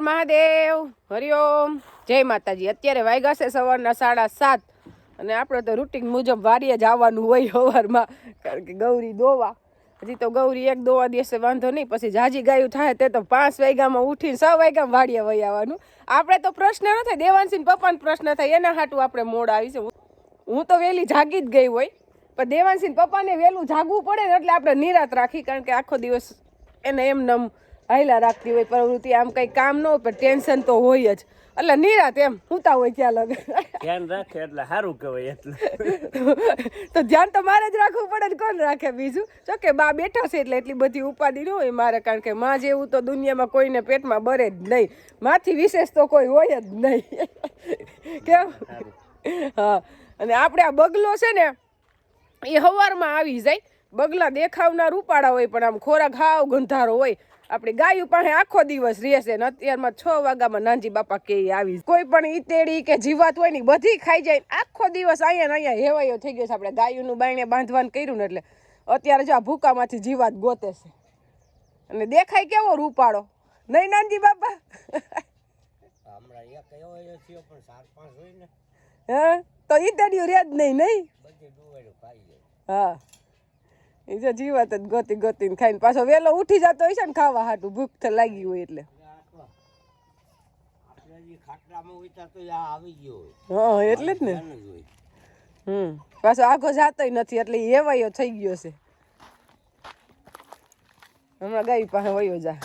મહાદેવ હરિઓમ જય માતાજી. અત્યારે વાગ્યા છે સવારના સાડા સાત. અને આપણે તો રૂટીન મુજબ વારીએ જ આવવાનું હોય સવારમાં, કારણ કે ગૌરી દોવા. હજી તો ગૌરી એક દોવા દિવસે વાંધો નહીં, પછી જાજી ગાયું થાય તે તો પાંચ વાગ્યામાં ઉઠીને છ વાગ્યામાં વાડીએ વહી આવવાનું. આપણે તો પ્રશ્ન ન થાય દેવાંશી પપ્પાને પ્રશ્ન થાય, એના હાટું આપણે મોડ આવી છે. હું તો વહેલી જાગી જ ગઈ હોય, પણ દેવાંશી પપ્પાને વહેલું જાગવું પડે ને એટલે આપણે નિરાત રાખી, કારણ કે આખો દિવસ એને એમ નમ હાયલા રાખતી હોય પ્રવૃત્તિ આમ કંઈ કામ ન હોય પણ ટેન્શન તો હોય જ. એટલે નિરાત એમ હુતા હોય ત્યાં લગ? ધ્યાન રાખે એટલે સારું કહેવાય એટલે. તો ધ્યાન તો મારે જ રાખવું પડે ને કોણ રાખે બીજું? જો કે બા બેઠો છે એટલે એટલી બધી ઉપાધિ ન હોય મારે કારણ કે માં જેવું તો દુનિયામાં કોઈને પેટમાં બરે જ નહીં. માથી વિશેષ તો કોઈ હોય જ નહીં. કેમ? હા. અને આપણે આ બગલો છે ને એ હવારમાં આવી જાય. બગલા દેખાવના રૂપાળા હોય પણ આમ ખોરાક હાવ ગંધારો હોય. આપણી ગાયું પાસે આખો દિવસ રહેશે ને અત્યારમાં છ વાગ્યામાં નાનજી બાપા કે આવી કોઈ પણ ઈતેડી કે જીવાત હોય ને બધી ખાઈ જાય આખો દિવસ અહીંયા ને અહીંયા હેવાયો થઈ ગયો છે. આપણે ગાયુંનું બાયણે બાંધવાનું કર્યું ને એટલે અત્યારે જો આ ભૂકામાંથી જીવાત ગોતે છે. અને દેખાય કેવો રૂપાળો. નહીં નાનજી બાપા? હા? તો ઈતેડિયું રે જ નહીં નહીં? હા. એ જો જીવાત જ ગોતી ગોતીને ખાઈને પાછો વહેલો ઉઠી જતો હોય છે ને ખાવા હાટું, ભૂખ તો લાગી હોય એટલે. હા, એટલે જ ને. હમ, પાછો આખો જાતોય નથી, એટલે એવાયો થઈ ગયો છે. હમણાં ગાય પાસે વયો જા.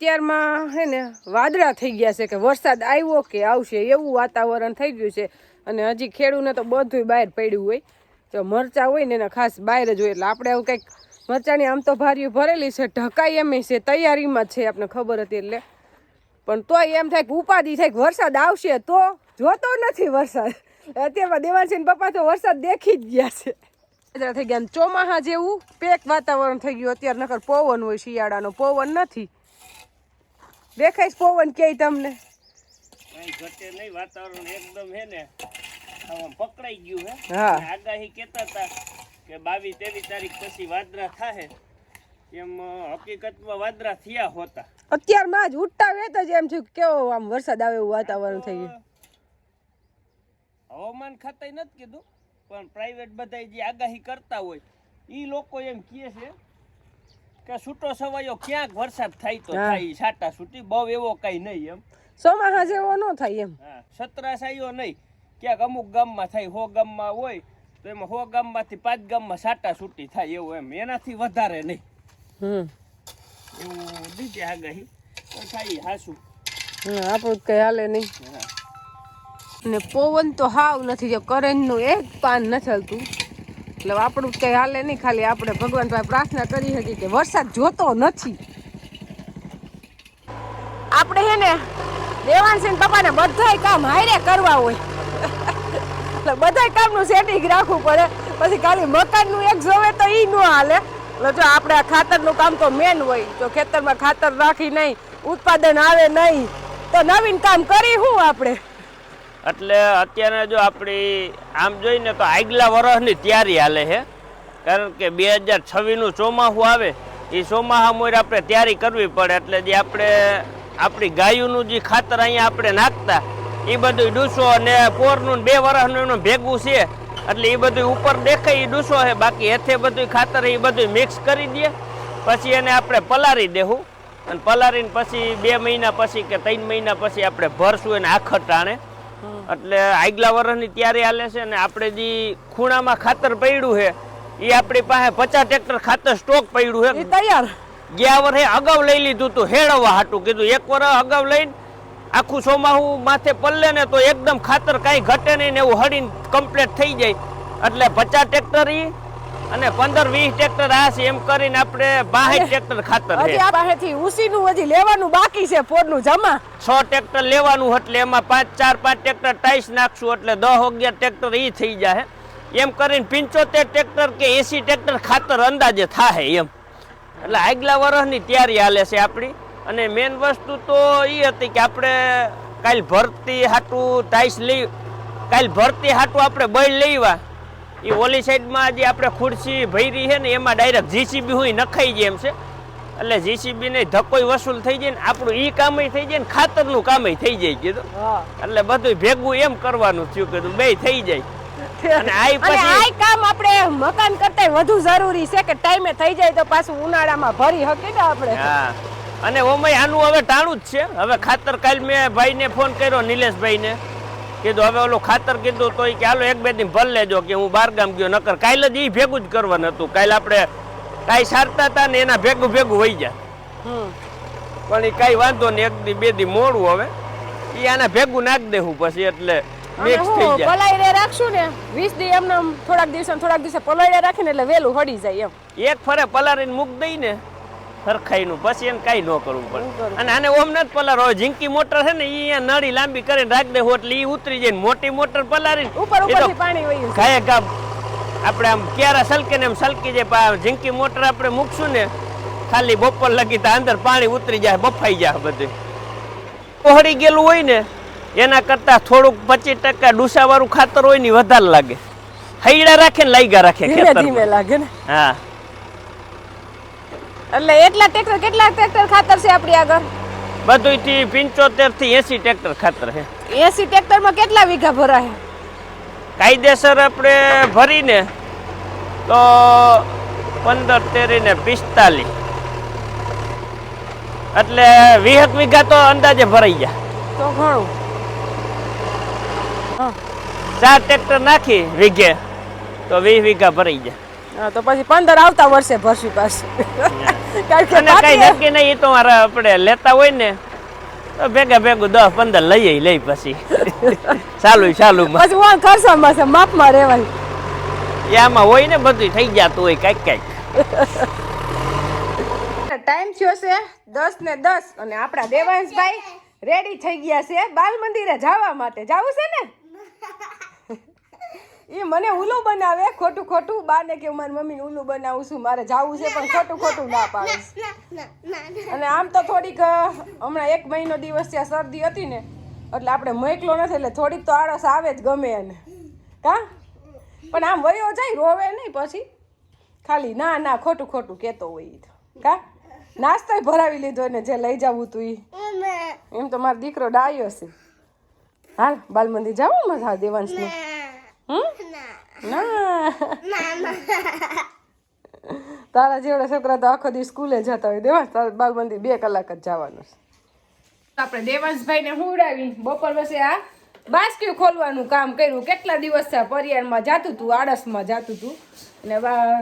અત્યારમાં હે ને વાદળા થઈ ગયા છે કે વરસાદ આવ્યો કે આવશે, એવું વાતાવરણ થઈ ગયું છે. અને હજી ખેડૂને તો બધું બહાર પડ્યું હોય. જો મરચા હોય ને એના ખાસ બહાર જ હોય એટલે આપણે આવું કંઈક મરચાની આમ તો ભારીઓ ભરેલી છે, ઢકાઈ એમ છે, તૈયારીમાં છે આપણે ખબર હતી એટલે. પણ તોય એમ થાય કે ઉપાધિ થાય કે વરસાદ આવશે તો જોતો નથી વરસાદ. અત્યારમાં દેવાનસિંહ પપ્પા તો વરસાદ દેખી જ ગયા છે. વાદળા થઈ ગયા ચોમાહા જેવું પેક વાતાવરણ થઈ ગયું અત્યારે નકર પવન હોય શિયાળાનો, પવન નથી. દેખાય પવન ક્યાંય તમને? કઈ ઘટે નહીં વાતાવરણ એકદમ હે ને આમ પકડાઈ ગયું હે. આગાહી કેતા હતા કે બાવીસ ત્રેવીસ તારીખ પછી વાદરા થાહે. એમ હકીકતમાં વાદરા થયા હોતા. અત્યારમાં જ ઉઠતા વેત જ એમ થયું કેવો આમ વરસાદ આવે એવું વાતાવરણ થઈ ગયું. હવામાન ખાતાએ નથી કીધું પણ પ્રાઇવેટ બધા જે આગાહી કરતા હોય એ લોકો એમ કહે છે કે છૂટો સવાયો ક્યાંક વરસાદ થાય તો થાય છાટા છૂટી બહુ એવો કઈ નહીં એમ. ચોમાસા જેવો ન થાય એમ. હા સતરાસાયો નહીં. ક્યાંક અમુક ગામમાં થાય હો ગામમાં હોય તો એમાં હો ગામમાંથી પાંચ ગામમાં સાટા છૂટી થાય એવું એમ. એનાથી વધારે નહીં. હમ. એવું દીધી આગાહી તો થાય હાસું. હમ, આપણું કઈ હાલે નહીં. હા. ને પવન તો હાવ નથી જો કરંટનું એક પાન નથી હલતું એટલે આપણું કઈ હાલે નહીં ખાલી આપણે ભગવાન પાસે પ્રાર્થના કરી હતી કે વરસાદ જોતો નથી. આપણે હે ને દેવાનસિંહ પપ્પાને બધાય કામ હારે કરવા હોય. એટલે બધાય કામનું સેટિંગ રાખવું પડે. પછી ખાલી મકાનનું એક જોવે તો એ ન હાલે. એટલે જો આપણે આ ખાતરનું કામ તો મેન હોય. જો ખેતરમાં ખાતર રાખી નહીં, ઉત્પાદન આવે નહીં, તો નવીન કામ કરી શું આપણે? એટલે અત્યારે જો આપણી આમ જોઈને તો આગલા વર્ષની તૈયારી હાલે છે કારણ કે બે હજાર છવ્વીસનું ચોમાસું આવે એ ચોમાસા મોર આપણે તૈયારી કરવી પડે. એટલે જે આપણે આપણી ગાયોનું જે ખાતર અહીંયા આપણે નાખતા એ બધું ડૂસો અને પોરનું બે વર્ષનું એનું ભેગું છે. એટલે એ બધું ઉપર દેખાય એ ડૂસો છે. બાકી હેથે બધું ખાતર એ બધું મિક્સ કરી દે. પછી એને આપણે પલારી દેવું અને પલારીને પછી બે મહિના પછી કે ત્રણ મહિના પછી આપણે ભરશું એને આખર ટાણે. એટલે આગલા વર્ષની તૈયારી હાલે છે ને આપણે જે ખૂણામાં ખાતર પડ્યું છે એ આપણી પાસે પચાસ ટ્રેક્ટર ખાતર સ્ટોક પડ્યું છે. તૈયાર? ગયા વર્ષે અગાઉ લઈ લીધું તું હેળવવા હાટું કીધું. એક વર્ષ અગાઉ લઈને આખું ચોમાહું માથે પલ્લે ને તો એકદમ ખાતર કાંઈ ઘટે નહીં ને એવું હળીને કમ્પ્લીટ થઈ જાય. એટલે પચાસ ટ્રેક્ટર ઈ અને પંદર વીસ ટ્રેક્ટર આ છે એમ કરીને આપણે બાસઠ ટ્રેક્ટર ખાતર હજી આ પાસેથી ઉસીનું હજી લેવાનું બાકી છે પોરનું જમા. છ ટ્રેક્ટર લેવાનું એટલે એમાં પાંચ ચાર પાંચ ટ્રેક્ટર ટાઈસ નાખશું એટલે દસ અગિયાર ટ્રેક્ટર એ થઈ જાય એમ કરીને પંચોતેર ટ્રેક્ટર કે એસી ટ્રેક્ટર ખાતર અંદાજે થાય એમ. એટલે આગલા વર્ષની તૈયારી હાલે છે આપણી. અને મેઇન વસ્તુ તો એ હતી કે આપણે કાલ ભરતી હાટું ટાઈસ લઈ કાલ ભરતી હાટું આપણે બળ લેવા એ ઓલી સાઈડમાં જે આપણે ખુરશી ભરી છે ને એમાં ડાયરેક્ટ જીસીબી હોય નખાઈ જાય એમ છે. એટલે જીસીબી ને ધક્કોય વસૂલ થઈ જાય ને આપણું ઈ કામય થઈ જાય ને ખાતરનું કામય થઈ જાય કીધું. એટલે બધું ભેગું એમ કરવાનું થયું કીધું બે થઈ જાય. અને આઈ પછી આ કામ આપણે મકાન કરતા વધુ જરૂરી છે કે ટાઈમે થઈ જાય તો પાછું ઉનાળામાં ભરી શકીએ ને આપણે. હા. અને ઓમય આનું હવે ટાણું જ છે. હવે ખાતર કાલ મેં ભાઈને ફોન કર્યો નિલેશભાઈને. કીધું હવે ઓલું ખાતર કીધું તો કે હાલો એક બે દિન ભલ લેજો કે હું બાર ગામ ગયો. નકર કાલ જ ઈ ભેગું જ કરવાનું હતું. કાલે આપણે કાંઈ સારતા હતા ને એના ભેગું ભેગું વહી જાય. પણ એ કાંઈ વાંધો નહીં એક દી બે દી મોડું હવે. એ આના ભેગું નાખી દેવું પછી એટલે મિક્સ થઈ જાય. ને વીસ દી એમને થોડાક દિવસે થોડાક દિવસે પલાળીને રાખીને એટલે વહેલું હળી જાય એમ. એક ફરે પલાળીને મૂક દઈ ને હરખાઈનું પછી એને કાંઈ ન કરવું પડે. અને આને ઓમ નથી પલારો હવે ઝીંકી મોટર છે ને એ અહીંયા નળી લાંબી કરીને રાખી દે એટલે એ ઉતરી જાય મોટી મોટર પલારી ઉપર ઉપર પાણી હોય. ઘાયે ઘા આપણે આમ ક્યારા સલકે ને એમ સલકી જાય ઝીંકી મોટર આપણે મૂકશું ને ખાલી બપોર લગી તો અંદર પાણી ઉતરી જાય બફાઈ જાય બધું. પહોળી ગયેલું હોય ને એના કરતા થોડુંક પચીસ ટકા ડુસાવાળું ખાતર હોય ને વધારે લાગે. હૈડા રાખે ને લાગ્યા રાખે ધીમે ધીમે લાગે ને? હા. એટલે એટલા ટ્રેક્ટર કેટલા ટ્રેક્ટર ખાતર છે આપણી આગળ? બધું થી પિંચોતેરથી એસી ટ્રેક્ટર ખાતર છે. એસી ટ્રેક્ટરમાં કેટલા વીઘા ભરાય? કાયદેસર આપણે ભરીને તો પંદર તેરી ને પિસ્તાલીસ. એટલે વીહક વીઘા તો અંદાજે ભરાઈ ગયા. તો ઘણું. ચાર ટ્રેક્ટર નાખી વીઘે. તો વીસ વીઘા ભરાઈ હા, તો પછી પંદર આવતા વર્ષે ભરશું પાછું. કારણ કે કઈ નક્કી નહીં એ તો મારે આપણે લેતા હોય ને તો ભેગા ભેગું દસ પંદર લઈએ લઈ પછી. ચાલુ ચાલુ પછી હું ખર્ચામાં છે માપમાં રહેવાય. આમાં હોય ને બધું થઈ જતું હોય કાંઈક કાંઈક. ટાઈમ થયો છે દસ ને દસ અને આપણા દેવાંશભાઈ રેડી થઈ ગયા છે બાલ મંદિરે જવા માટે. જવું છે ને? એ મને ઉલું બનાવે ખોટું ખોટું. બાને કે મારી મમ્મીને ઉલું બનાવું છું મારે જાવું છે પણ ખોટું ખોટું ના પાડે. અને આમ તો થોડીક હમણાં એક મહિનો દિવસ ત્યાં શરદી હતી ને એટલે આપણે મોકલો નથી એટલે થોડીક તો આળસ આવે જ ગમે એને. કા? પણ આમ વયો જાય રોવે નહીં પછી. ખાલી ના ના ખોટું ખોટું કહેતો હોય તો. કા? નાસ્તોય ભરાવી લીધો ને જે લઈ જવું તું ઈ. એમ તો મારો દીકરો ડાયો છે. હાલ બાલ મંદિર જવું મજા દેવાંશને? ના. તારા જેવડા છોકરા તો આખો દિવસ સ્કૂલે જતા હોય. દેવાંશ, તારે બાલ બે કલાક જ જવાનું છે. આપણે દેવાંશભાઈને હુવડાવી. બપોર પછી આ બાસ્ક્યુ ખોલવાનું કામ કર્યું. કેટલા દિવસ થયા? પરિયાળમાં જાતું હતું આળસમાં જાતું હતું અને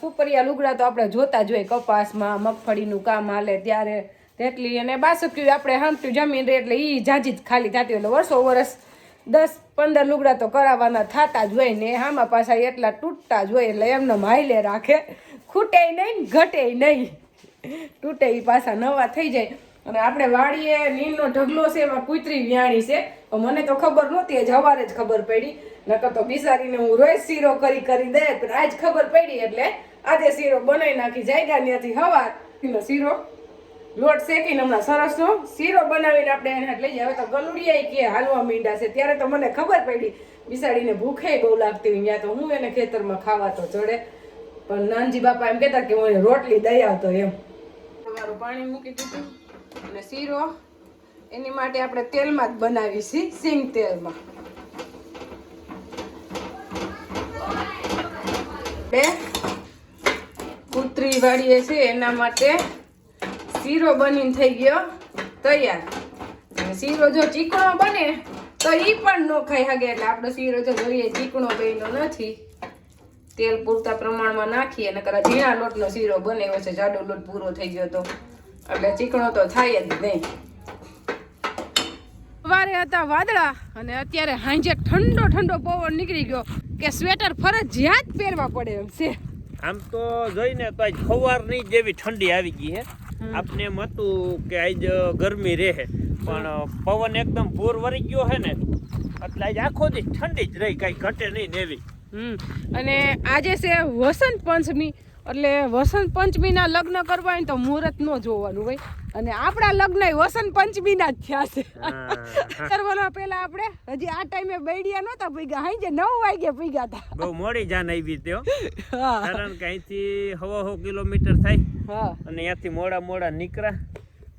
સુપરિયા લુગડા તો આપણે જોતા જ હોય કપાસમાં, મગફળીનું કામ હાલે ત્યારે. તેટલી અને બાસુક્યુ આપણે હામટું જમીન રહે એટલે એ જાજી જ ખાલી થતી એટલે વર્ષો વર્ષ દસ પંદર લુગડા તો કરાવવાના થતા જ હોય ને આમાં પાછા એટલા તૂટતા જ હોય એટલે એમને હાઈલે રાખે. ખૂટે નહીં ઘટે નહીં. તૂટે ઈ પાછા નવા થઈ જાય. અને આપણે વાડીએ નીલનો ઢગલો છે, એમાં કૂતરી વ્યાણી છે. તો મને તો ખબર નહોતી, આજ સવારે જ ખબર પડી. નકર તો બિસારીને હું રોજ શીરો કરી કરી દે, પણ આજ ખબર પડી એટલે આજે શીરો બનાવી નાખી જાયગા ત્યાંથી હવાર. શીરો લોટ શેકીને હમણાં સરસનો શીરો બનાવીને આપણે એને જાય હવે તો ગલુડિયા કે હાલવા મીંડા છે. ત્યારે તો મને ખબર પડી, બિસાડીને ભૂખે બહુ લાગતી હોય ત્યાં તો હું એને ખેતરમાં ખાવા તો ચડે. પણ નાનજી બાપા એમ કહેતા કે હું રોટલી દઈ આવતો એમ. તમારું પાણી મૂકી દીધું અને શીરો. એની માટે આપણે તેલમાં જ બનાવી છીએ સિંગ તેલમાં. બે કૂતરી વાળીએ છે એના માટે. શીરો બનીને થઈ ગયો, તૈયાર. શીરો જો ચીકણો બને, તો એ પણ ન ખાઈ શકે એટલે આપણો શીરો જો જોઈએ, ચીકણો બન્યો નથી. તેલ પૂરતા પ્રમાણમાં નાખીએ અને કદાચ ઝીણા લોટનો શીરો બનાવ્યો છે, જાડો લોટ પૂરો થઈ ગયો તો. એટલે ચીકણો તો થાય જ નહીં. સવારે હતા વાદળા, અને અત્યારે હાંજે ઠંડો ઠંડો પવન નીકળી ગયો કે સ્વેટર ફરજિયાત પહેરવા પડે એમ છે. આમ તો જોઈને તો નહીં જેવી ઠંડી આવી ગઈ હે. આપને એમ હતું કે આજ ગરમી રહે પણ પવન એકદમ પૂર વરી ગયો હે ને એટલે આજ આખો દી ઠંડી જ રહી કાંઈ ઘટે નહીં ને એવી. હમ. અને આજે છે વસંત પંચમી એટલે વસંત પંચમીના લગ્ન કરવા તો મુહૂર્ત ન જોવાનું હોય. અને આપણા લગ્ન વસંત પંચમીના જ થયા છે. કરવાના પહેલા આપણે હજી આ ટાઈમે બેડિયા નહોતા પીગા હાઈ જે નવ વાગે પીગા હતા બહુ મોડી જાન આવી ત્યો હા. કારણ કે અહીંથી હવા હો કિલોમીટર થાય. હા. અને અહીંયાથી મોડા મોડા નીકળ્યા.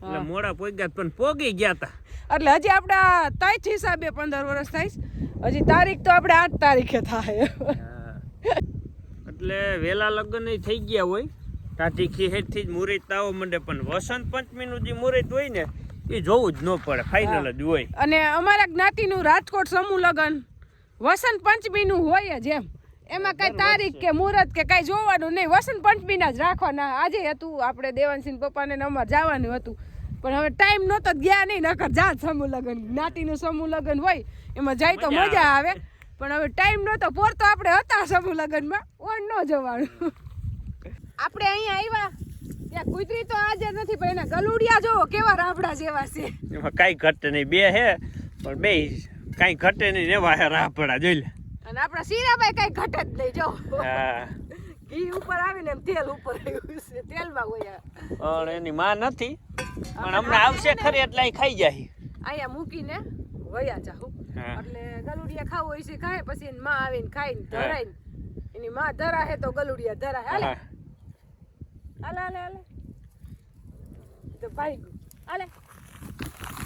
એટલે મોડા પોગ્યા પણ પોગી ગયા હતા એટલે હજી આપણા તારીખ હિસાબે પંદર વર્ષ થાય હજી તારીખ તો આપણે આઠ તારીખે થાય. એટલે વહેલા લગ્ન થઈ ગયા હોય. ત્યાંથી ખીહેડથી જ મુહૂર્ત આવો મંડે પણ વસંત પંચમીનું જે મુહૂર્ત હોય ને એ જોવું જ ન પડે. ફાઇનલ જ હોય. અને અમારા જ્ઞાતિનું રાજકોટ સમૂહ લગ્ન વસંત પંચમીનું હોય જ એમ. એમાં કઈ તારીખ કે મુહૂર્ત કે કઈ જોવાનું નહીં. વસંત પંચમીના જ રાખવાના. આજે હતું આપણે દેવાનસિંહ પપ્પાને અમારે જવાનું હતું. પણ હવે ટાઈમ નહોતો તો ગયા નહીં. નકર જાત સમૂહ લગ્ન. જ્ઞાતિનું સમૂહ લગ્ન હોય એમાં જાય તો મજા આવે. પણ હવે ટાઈમ નહોતો પૂરતો આપણે હતા સમૂહ લગ્નમાં. ઓન ન જવાનું. આપણે અહીંયા આવ્યા. ત્યાં કુતરી તો આજે નથી પણ એના ગલુડિયા જોવો કેવા રાબડા જેવા છે. એમાં કાંઈ ઘટે નહીં. બે હે પણ બે કાંઈ ઘટે નહીં એવા હે રાબડા જોઈ લે. અને આપણા સીરાભાઈ કાંઈ ઘટે જ નહીં જો ઘી ઉપર આવીને એમ તેલ ઉપર આવ્યું છે. તેલમાં હોય પણ એની માં નથી. પણ હમણાં આવશે ખરી એટલે ખાઈ જાય. અહીંયા મૂકીને વયા જાઉં. એટલે ગલુડિયા ખાવું હોય છે ખાય પછી એની માં આવીને ખાઈને ધરાય એની માં ધરાહે તો ગલુડિયા ધરાય. હાલે. હાલે હાલે હાલે. તો ભાઈ હાલે.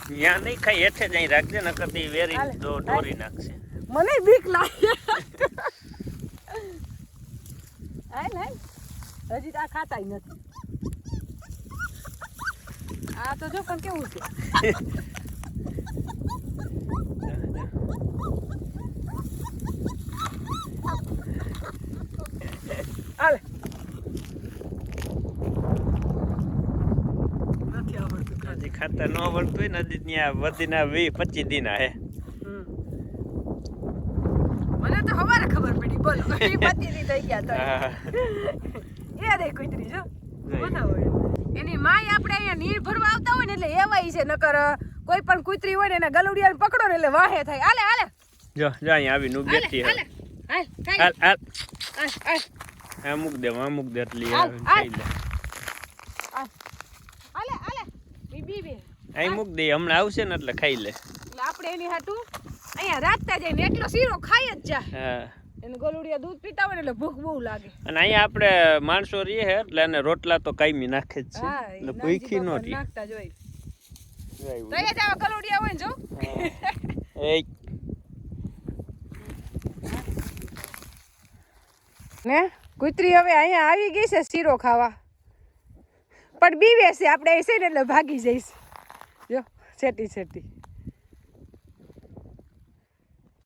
ત્યાં નહીં ખાઈ હેઠે જ અહીં રાખજે નકર તે વેરી. દોરી નાખશે. મને બીક લાગે. હાલ હાલ. હજી તો આ ખાતાય નથી. આ તો જો પણ કેવું છે. હાલે. હજી ખાતા ન વળતું હોય ને હજી ત્યાં વધીના વી પચીસ દિના હે. મને તો હવારે ખબર પડી બોલો. એ પતિની થઈ ગયા તો. એ રે કુતરી જો. એની માય આપણે અહીંયા નીર ભરવા આવતા હોય ને એટલે એવાય છે નકર કોઈ પણ કુતરી હોય ને એને ગલુડિયાને પકડો ને એટલે વાહે થાય. હાલે હાલે. જો જો અહીંયા આવી નું બેઠી હાલે. હાલ હાલ. હાલ હાલ. હાલ આ મૂક દે આ મૂક દે એટલી ખાઈ લે આલે આલે બીબી બે અહીં મૂક દે હમણાં આવશે ને એટલે ખાઈ લે. એટલે આપણે એની હાટું અહીંયા રાખતા જઈને એટલો શીરો ખાઈ જ જા. હા. એને ગલુડિયા દૂધ પીતા હોય ને એટલે ભૂખ બહુ લાગે. અને અહીંયા આપણે માણસો રહીએ હે એટલે એને રોટલા તો કાયમી નાખે જ છે. એટલે ભૂખી નો રહે. નાખતા જ તો એ જ આવા ગલુડિયા હોય ને જો. એ ને? કુતરી હવે અહીંયા આવી ગઈ છે શીરો ખાવા. પણ બીવે છે, આપણે છે ને એટલે ભાગી જઈશ. જો, છેટી છેટી.